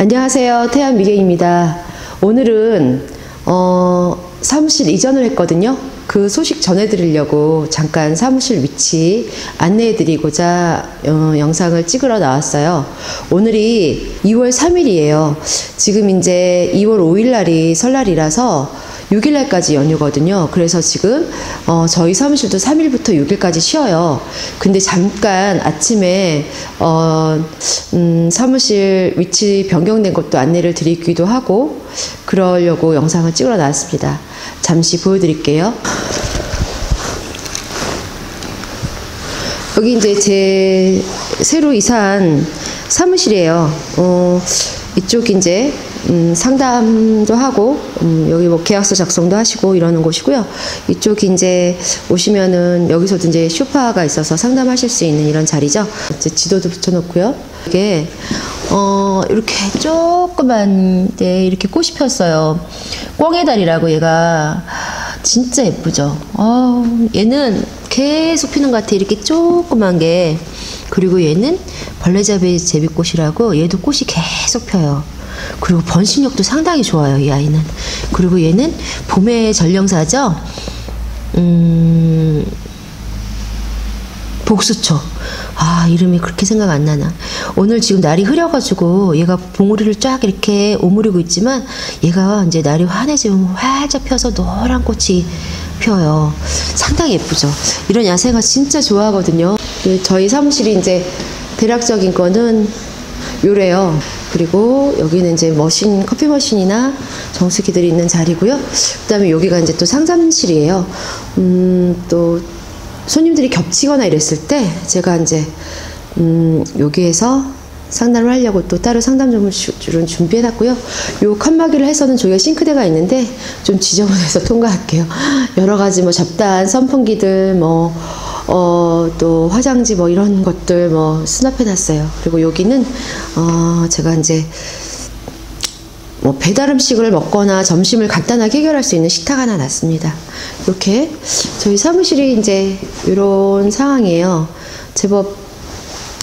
안녕하세요. 태안 미경입니다. 오늘은 어, 사무실 이전을 했거든요. 그 소식 전해드리려고 잠깐 사무실 위치 안내해드리고자 어, 영상을 찍으러 나왔어요. 오늘이 2월 3일이에요. 지금 이제 2월 5일 날이 설날이라서 6일 날까지 연휴거든요. 그래서 지금 어, 저희 사무실도 3일부터 6일까지 쉬어요. 근데 잠깐 아침에 어, 음, 사무실 위치 변경된 것도 안내를 드리기도 하고 그러려고 영상을 찍으러 나왔습니다. 잠시 보여드릴게요. 여기 이제 제 새로 이사한 사무실이에요. 어, 이쪽 이제 음, 상담도 하고 음, 여기 뭐 계약서 작성도 하시고 이러는 곳이고요. 이쪽 이제 오시면은 여기서도 이제 쇼파가 있어서 상담하실 수 있는 이런 자리죠. 이제 지도도 붙여놓고요. 이게 어 이렇게 조그만 데 이렇게 꽃이 폈어요. 꽝의 달이라고 얘가 진짜 예쁘죠. 어, 얘는 계속 피는 것 같아. 이렇게 조그만 게. 그리고 얘는 벌레잡이 제비꽃이라고 얘도 꽃이 계속 펴요. 그리고 번식력도 상당히 좋아요, 이 아이는. 그리고 얘는 봄의 전령사죠. 음, 복수초. 아, 이름이 그렇게 생각 안 나나. 오늘 지금 날이 흐려가지고 얘가 봉우리를 쫙 이렇게 오므리고 있지만 얘가 이제 날이 환해지면 활짝 펴서 노란 꽃이 펴요. 상당히 예쁘죠. 이런 야생화 진짜 좋아하거든요. 그 저희 사무실이 이제 대략적인 거는 요래요. 그리고 여기는 이제 머신, 커피 머신이나 정수기들이 있는 자리고요. 그 다음에 여기가 이제 또 상담실이에요. 음, 또 손님들이 겹치거나 이랬을 때 제가 이제 음, 여기에서 상담을 하려고 또 따로 상담 점을 준비해 놨고요. 요 칸막이를 해서는 저기가 싱크대가 있는데 좀 지저분해서 통과할게요. 여러 가지 뭐 잡다한 선풍기들 뭐 어, 또 화장지 뭐 이런 것들 뭐 수납해 놨어요. 그리고 여기는 어, 제가 이제 뭐 배달 음식을 먹거나 점심을 간단하게 해결할 수 있는 식탁 하나 놨습니다. 이렇게 저희 사무실이 이제 이런 상황이에요. 제법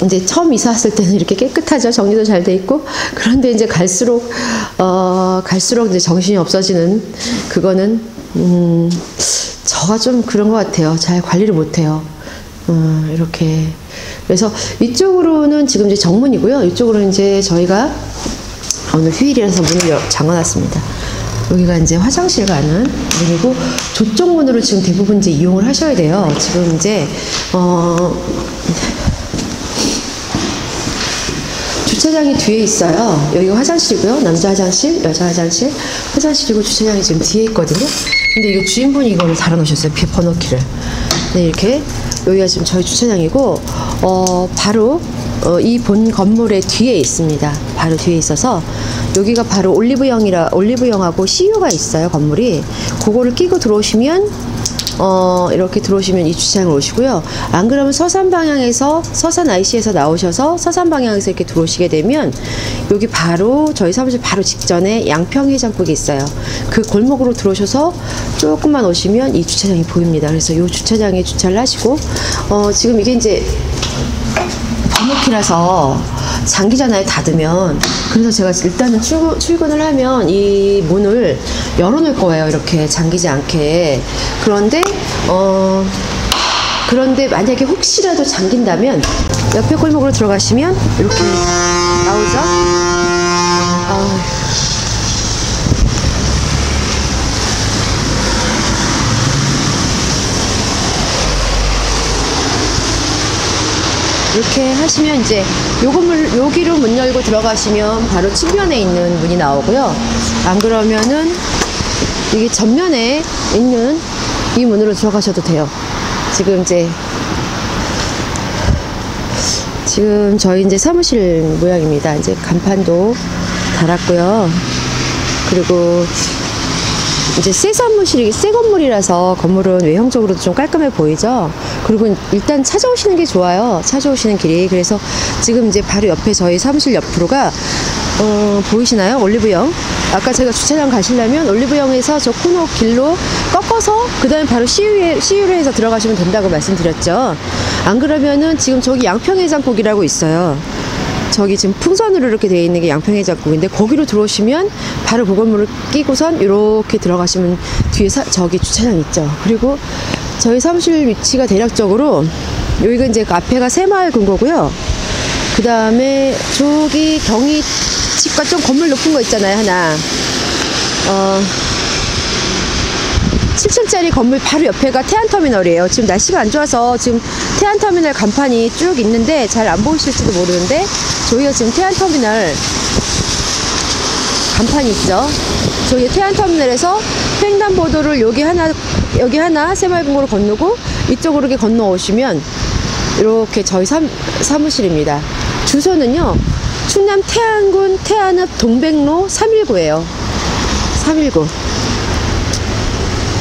이제 처음 이사 왔을 때는 이렇게 깨끗하죠. 정리도 잘 돼 있고. 그런데 이제 갈수록, 어, 갈수록 이제 정신이 없어지는 그거는, 음, 저가 좀 그런 것 같아요. 잘 관리를 못 해요. 어, 이렇게. 그래서 이쪽으로는 지금 이제 정문이고요. 이쪽으로는 이제 저희가 오늘 휴일이라서 문을 잠궈놨습니다. 여기가 이제 화장실 가는 문이고 저쪽 문으로 지금 대부분 이제 이용을 하셔야 돼요. 지금 이제 어 주차장이 뒤에 있어요. 여기가 화장실이고요. 남자 화장실, 여자 화장실, 화장실이고 주차장이 지금 뒤에 있거든요. 근데 이게 주인분이 이거를 달아놓으셨어요. 번호키를. 네, 이렇게 여기가 지금 저희 주차장이고 어 바로 어, 이 본 건물의 뒤에 있습니다. 바로 뒤에 있어서 여기가 바로 올리브영이라 올리브영하고 CU가 있어요 건물이. 그거를 끼고 들어오시면 어, 이렇게 들어오시면 이 주차장을 오시고요. 안 그러면 서산 방향에서 서산 IC에서 나오셔서 서산 방향에서 이렇게 들어오시게 되면 여기 바로 저희 사무실 바로 직전에 양평 해장국이 있어요. 그 골목으로 들어오셔서 조금만 오시면 이 주차장이 보입니다. 그래서 이 주차장에 주차를 하시고 어, 지금 이게 이제 번호키라서 장기잖아요 닫으면 그래서 제가 일단은 출근, 출근을 하면 이 문을 열어놓을 거예요. 이렇게 잠기지 않게. 그런데 어 그런데 만약에 혹시라도 잠긴다면 옆에 골목으로 들어가시면 이렇게 나오죠? 아. 이렇게 하시면 이제 요 건물 여기로 문 열고 들어가시면 바로 측면에 있는 문이 나오고요. 안 그러면은 이게 전면에 있는 이 문으로 들어가셔도 돼요. 지금 이제 지금 저희 이제 사무실 모양입니다. 이제 간판도 달았고요. 그리고 이제 새 사무실이 새 건물이라서 건물은 외형적으로도 좀 깔끔해 보이죠. 그리고 일단 찾아오시는 게 좋아요. 찾아오시는 길이 그래서 지금 이제 바로 옆에 저희 사무실 옆으로가 어, 보이시나요? 올리브영. 아까 제가 주차장 가시려면 올리브영에서 저 코너 길로 꺾어서 그 다음에 바로 CU에, CU에서 들어가시면 된다고 말씀드렸죠. 안 그러면은 지금 저기 양평해장국이라고 있어요. 저기 지금 풍선으로 이렇게 되어 있는 게 양평해 장국인데 거기로 들어오시면 바로 보건물을 끼고선 이렇게 들어가시면 뒤에 사, 저기 주차장 있죠. 그리고 저희 사무실 위치가 대략적으로 여기가 이제 그 앞에가 새마을 금고고요. 그 다음에 저기 경희 치과 좀 건물 높은 거 있잖아요 하나. 어, 7층짜리 건물 바로 옆에가 태안터미널이에요. 지금 날씨가 안 좋아서 지금 태안터미널 간판이 쭉 있는데 잘 안 보이실지도 모르는데 저희가 지금 태안터미널 간판이 있죠. 저희 태안터미널에서 횡단보도를 여기 하나 여기 하나 새마을금고로 건너고 이쪽으로 이렇게 건너오시면 이렇게 저희 사, 사무실입니다. 주소는요. 충남 태안군 태안읍 동백로 319예요. 319.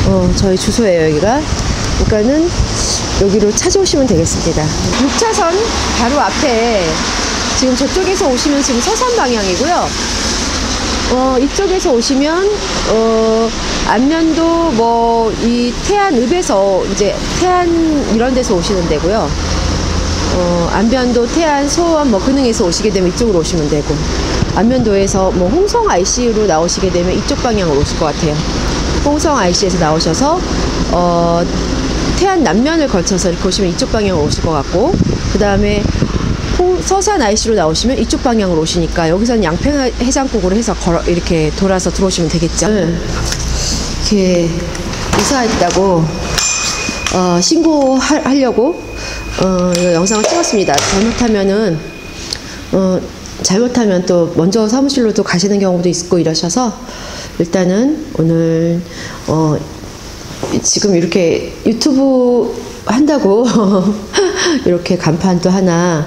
어, 저희 주소예요, 여기가. 그러니까는 여기로 찾아오시면 되겠습니다. 6차선 바로 앞에 지금 저쪽에서 오시면 지금 서산 방향이고요. 어, 이쪽에서 오시면, 어, 안면도 뭐, 이 태안읍에서 이제 태안 이런 데서 오시는 데고요. 어, 안면도, 태안, 소원, 뭐, 근흥에서 오시게 되면 이쪽으로 오시면 되고, 안면도에서 뭐, 홍성 ICU로 나오시게 되면 이쪽 방향으로 오실 것 같아요. 홍성 IC에서 나오셔서, 어, 태안 남면을 거쳐서 이렇게 오시면 이쪽 방향으로 오실 것 같고, 그 다음에 서산 IC로 나오시면 이쪽 방향으로 오시니까 여기서는 양평 해장국으로 해서 걸어 이렇게 돌아서 들어오시면 되겠죠. 이렇게 이사했다고 어, 신고하려고 어, 영상을 찍었습니다. 잘못하면은 어, 잘못하면 또 먼저 사무실로도 가시는 경우도 있고 이러셔서 일단은 오늘 어, 지금 이렇게 유튜브 한다고 이렇게 간판도 하나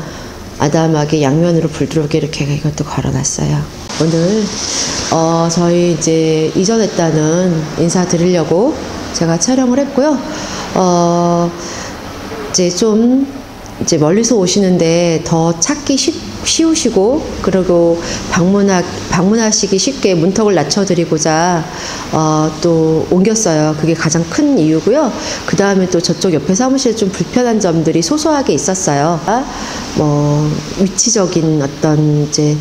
아담하게 양면으로 불 들어오게 이렇게 이것도 걸어놨어요. 오늘 어, 저희 이제 이전했다는 인사 드리려고 제가 촬영을 했고요. 어, 이제 좀 이제 멀리서 오시는데 더 찾기 쉽, 쉬우시고 그리고 방문하 방문하시기 쉽게 문턱을 낮춰드리고자 어, 또 옮겼어요. 그게 가장 큰 이유고요. 그 다음에 또 저쪽 옆에 사무실에 좀 불편한 점들이 소소하게 있었어요. 아, 뭐 위치적인 어떤 이제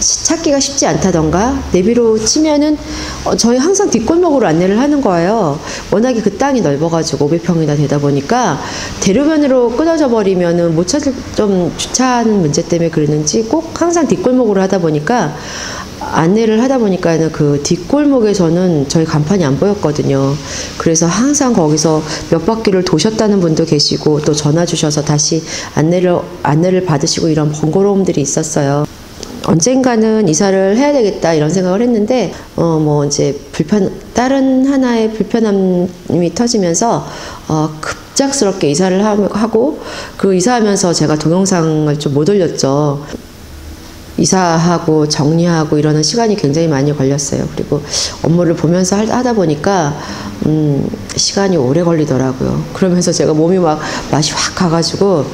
찾기가 쉽지 않다던가 내비로 치면은 어, 저희 항상 뒷골목으로 안내를 하는 거예요. 워낙에 그 땅이 넓어가지고 500평이나 되다 보니까 대로변으로 끊어져 버리면은 못 찾을 좀 주차하는 문제 때문에 그랬는지 꼭 항상 뒷골목으로 하다 보니까 안내를 하다 보니까는 그 뒷골목에서는 저희 간판이 안 보였거든요. 그래서 항상 거기서 몇 바퀴를 도셨다는 분도 계시고 또 전화 주셔서 다시 안내를 안내를 받으시고 이런 번거로움들이 있었어요. 언젠가는 이사를 해야 되겠다 이런 생각을 했는데 어 뭐 이제 불편 다른 하나의 불편함이 터지면서 어 급작스럽게 이사를 하고 그 이사하면서 제가 동영상을 좀 못 올렸죠. 이사하고 정리하고 이러는 시간이 굉장히 많이 걸렸어요. 그리고 업무를 보면서 하다 보니까 음 시간이 오래 걸리더라고요. 그러면서 제가 몸이 막 맛이 확 가가지고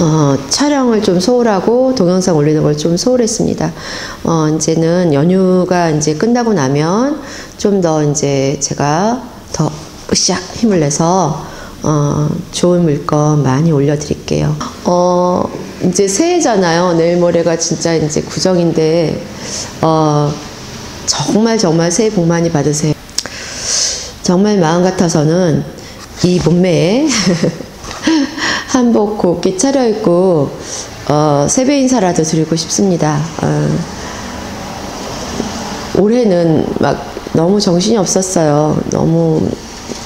어, 촬영을 좀 소홀하고 동영상 올리는 걸 좀 소홀했습니다. 어, 이제는 연휴가 이제 끝나고 나면 좀 더 이제 제가 더 으쌰 힘을 내서 어, 좋은 물건 많이 올려드릴게요. 어, 이제 새해잖아요. 내일 모레가 진짜 이제 구정인데, 어, 정말 정말 새해 복 많이 받으세요. 정말 마음 같아서는 이 몸매에 한복 곱게 차려입고 어, 세배 인사라도 드리고 싶습니다. 어, 올해는 막 너무 정신이 없었어요. 너무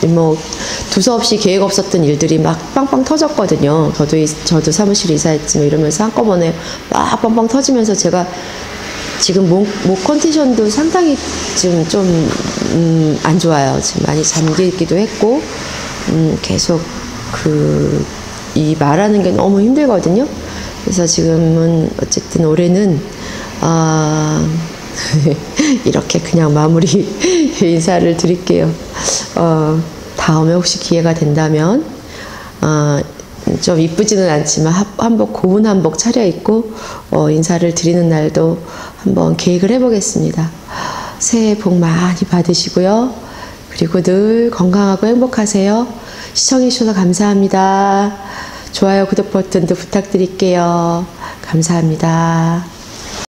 뭐 두서없이 계획 없었던 일들이 막 빵빵 터졌거든요. 저도 저도 사무실 이사했지 뭐 이러면서 한꺼번에 막 빵빵 터지면서 제가 지금 목, 목 컨디션도 상당히 지금 좀, 음, 안 좋아요. 지금 많이 잠기기도 했고, 음, 계속 그, 이 말하는 게 너무 힘들거든요. 그래서 지금은 어쨌든 올해는 아 이렇게 그냥 마무리 인사를 드릴게요. 어, 다음에 혹시 기회가 된다면 어, 좀 이쁘지는 않지만 한복 고운 한복 차려입고 어, 인사를 드리는 날도 한번 계획을 해보겠습니다. 새해 복 많이 받으시고요. 그리고 늘 건강하고 행복하세요. 시청해주셔서 감사합니다. 좋아요, 구독 버튼도 부탁드릴게요. 감사합니다.